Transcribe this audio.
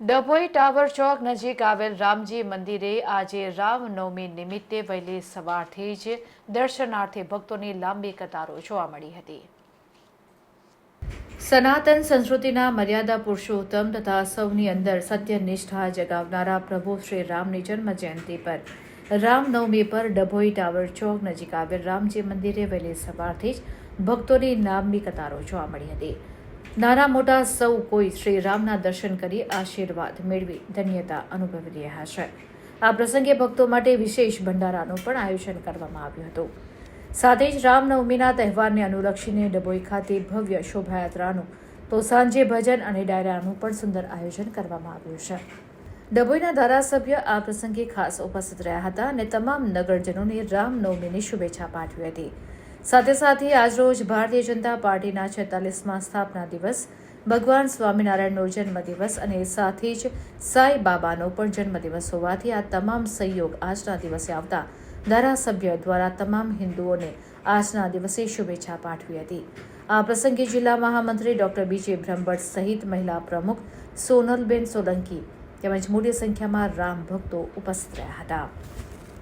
Dabhoi tower ચોક નજીક આવેલ રામજી મંદિરે આજે રામનવમી નિમિત્તે વહેલી સવારથી જ દર્શનાર્થી ભક્તોની લાંબી કતારો જોવા મળી હતી. સનાતન સંસ્કૃતિના મર્યાદા પુરુષોત્તમ તથા સૌની અંદર સત્યનિષ્ઠા જગાવનારા પ્રભુ શ્રી રામની જન્મ જયંતિ પર રામનવમી પર ડભોઈ ટાવર ચોક નજીક આવેલ રામજી મંદિરે વહેલી સવારથી જ ભક્તોની લાંબી કતારો જોવા મળી હતી. નાના મોટા સૌ કોઈ શ્રી રામના દર્શન કરી આશીર્વાદ મેળવી ધન્યતા અનુભવી રહ્યા છે. આ પ્રસંગે ભક્તો માટે વિશેષ ભંડારાનું પણ આયોજન કરવામાં આવ્યું હતું. સાથે જ રામનવમીના તહેવારને અનુલક્ષીને ડભોઈ ખાતે ભવ્ય શોભાયાત્રાનું, તો સાંજે ભજન અને ડાયરાનું પણ સુંદર આયોજન કરવામાં આવ્યું છે. ડભોઈના ધારાસભ્ય આ પ્રસંગે ખાસ ઉપસ્થિત રહ્યા હતા અને તમામ નગરજનોને રામનવમીની શુભેચ્છા પાઠવી હતી. સાથે સાથે આજરોજ ભારતીય જનતા પાર્ટીના છેતાલીસમાં સ્થાપના દિવસ, ભગવાન સ્વામિનારાયણનો જન્મદિવસ અને સાથે જ સાંઈ બાબાનો પણ જન્મદિવસ હોવાથી આ તમામ સહયોગ આજના દિવસે આવતા ધારાસભ્ય દ્વારા તમામ હિન્દુઓને આજના દિવસે શુભેચ્છા પાઠવી હતી. આ પ્રસંગે જિલ્લા મહામંત્રી ડોક્ટર બીજે બ્રહ્મભટ્ટ સહિત મહિલા પ્રમુખ સોનલબેન સોલંકી તેમજ મોટી સંખ્યામાં રામ ભક્તો ઉપસ્થિત રહ્યા હતા.